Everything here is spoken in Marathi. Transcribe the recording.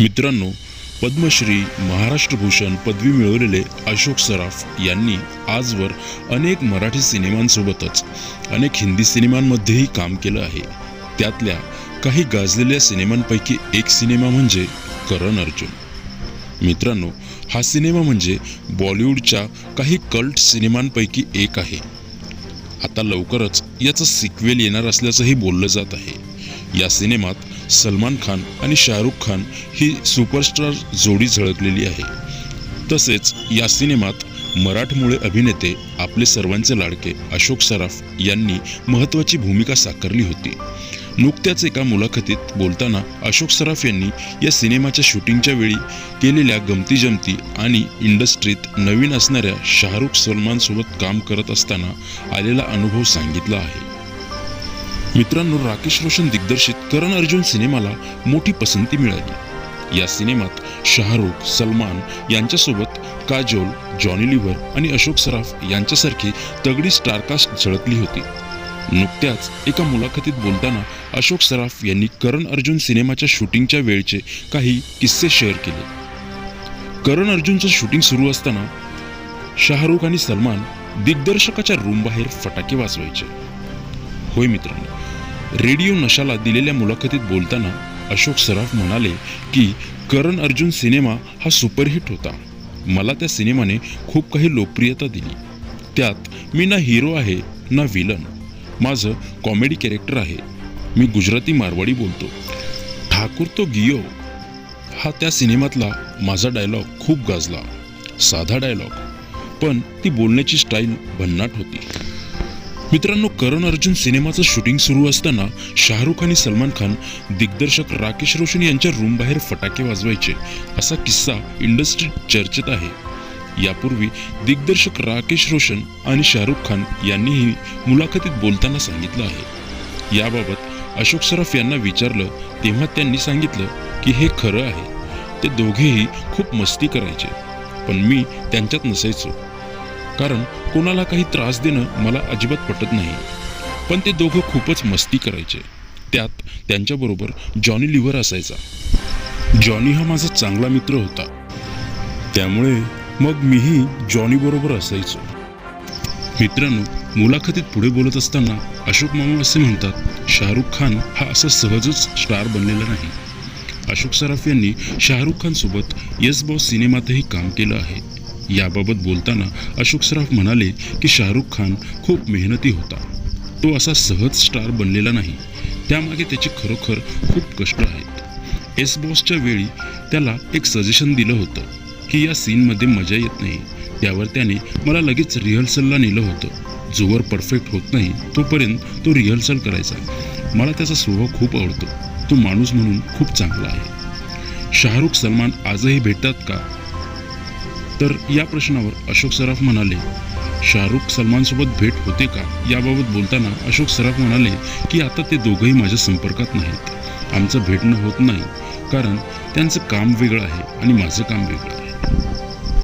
मित्रांनो पद्मश्री महाराष्ट्र भूषण पदवी मिळवलेले अशोक सराफ यांनी आजवर अनेक मराठी सिनेमांसोबतच अनेक हिंदी सिनेमांमध्येही काम केलं आहे. त्यातल्या काही गाजलेल्या सिनेमांपैकी एक सिनेमा म्हणजे करण अर्जुन. मित्रांनो हा सिनेमा म्हणजे बॉलिवूडच्या काही कल्ट सिनेमांपैकी एक आहे. आता लवकरच याचं सिक्वेल येणार असल्याचंही बोललं जात आहे. या सिनेमात सलमान खान आणि शाहरुख खान ही सुपरस्टार जोडी झळकलेली आहे. तसेच या सिनेमात मराठमोळे अभिनेते आपले सर्वांचे लाडके अशोक सराफ यांनी महत्त्वाची भूमिका साकारली होती. नुकत्याच एका मुलाखतीत बोलताना अशोक सराफ यांनी या सिनेमाच्या शूटिंगच्या वेळी केलेल्या गमती जमती आणि इंडस्ट्रीत नवीन असणाऱ्या शाहरुख सलमानसोबत काम करत असताना आलेला अनुभव सांगितला आहे. मित्रांनो राकेश रोशन दिग्दर्शित करण अर्जुन सिनेमाला मोठी पसंती मिळाली. या सिनेमात शाहरुख सलमान यांच्यासोबत काजोल जॉनी लिव्हर आणि अशोक सराफ यांच्यासारखी तगडी स्टारकास्ट झळकली होती. नुकत्याच एका मुलाखतीत बोलताना अशोक सराफ यांनी करण अर्जुन सिनेमाच्या शूटिंगच्या वेळचे काही किस्से शेअर केले. करण अर्जुनचं शूटिंग सुरू असताना शाहरुख आणि सलमान दिग्दर्शकाच्या रूमबाहेर फटाके वाजवायचे. होय मित्रांनो रेडिओ नशाला दिलेल्या मुलाखतीत बोलताना अशोक सराफ म्हणाले की करण अर्जुन सिनेमा हा सुपरहिट होता. मला त्या सिनेमाने खूप काही लोकप्रियता दिली. त्यात मी ना हिरो आहे ना विलन माझं कॉमेडी कॅरेक्टर आहे. मी गुजराती मारवाडी बोलतो. ठाकूर तो गियो. हा त्या सिनेमातला माझा डायलॉग खूप गाजला. साधा डायलॉग पण ती बोलण्याची स्टाईल भन्नाट होती. मित्रांनो करण अर्जुन सिनेमाचं शूटिंग सुरू असताना शाहरुख आणि सलमान खान दिग्दर्शक राकेश रोशन यांच्या रूम बाहेर फटाके वाजवायचे. असा किस्सा इंडस्ट्रीत चर्चेत आहे. यापूर्वी दिग्दर्शक राकेश रोशन आणि शाहरुख खान यांनीही मुलाखतीत बोलताना सांगितलं आहे. याबाबत अशोक सराफ यांना विचारलं तेव्हा त्यांनी सांगितलं की हे खरं आहे. ते दोघेही खूप मस्ती करायचे. पण मी त्यांच्यात नसायचो. कारण कोणाला काही त्रास देणं मला अजिबात पटत नाही. पण ते दोघं खूपच मस्ती करायचे. त्यात त्यांच्याबरोबर जॉनी लिव्हर असायचा. जॉनी हा माझा चांगला मित्र होता. त्यामुळे मग मीही जॉनी बरोबर असायचो. मित्रांनो मुलाखतीत पुढे बोलत असताना अशोक मामा असे म्हणतात शाहरुख खान हा असा सहजच स्टार बनलेला नाही. अशोक सराफ यांनी शाहरुख खानसोबत यस येस बॉस सिनेमातही काम केलं आहे. याबाबत बोलताना अशोक सराफ म्हणाले की शाहरुख खान खूप मेहनती होता. तो असा सहज स्टार बनलेला नाही. त्यामागे त्याचे खरोखर खूप कष्ट आहेत. एस बॉसच्या वेळी त्याला एक सजेशन दिलं होतं की या सीनमध्ये मजा येत नाही. त्यावर त्याने मला लगेच रिहर्सलला नेलं होतं. जोवर परफेक्ट होत नाही तोपर्यंत तो रिहर्सल करायचा. मला त्याचा स्वभाव खूप आवडतो. तो माणूस म्हणून खूप चांगला आहे. शाहरुख सलमान आजही भेटतात का? तर या प्रश्नावर अशोक सराफ म्हणाले शाहरुख सलमानसोबत भेट होते का? याबाबत बोलताना अशोक सराफ म्हणाले की आता ते दोघंही माझ्या संपर्कात नाहीत. आमचं भेटणं होत नाही कारण त्यांचं काम वेगळं आहे आणि माझं काम वेगळं आहे.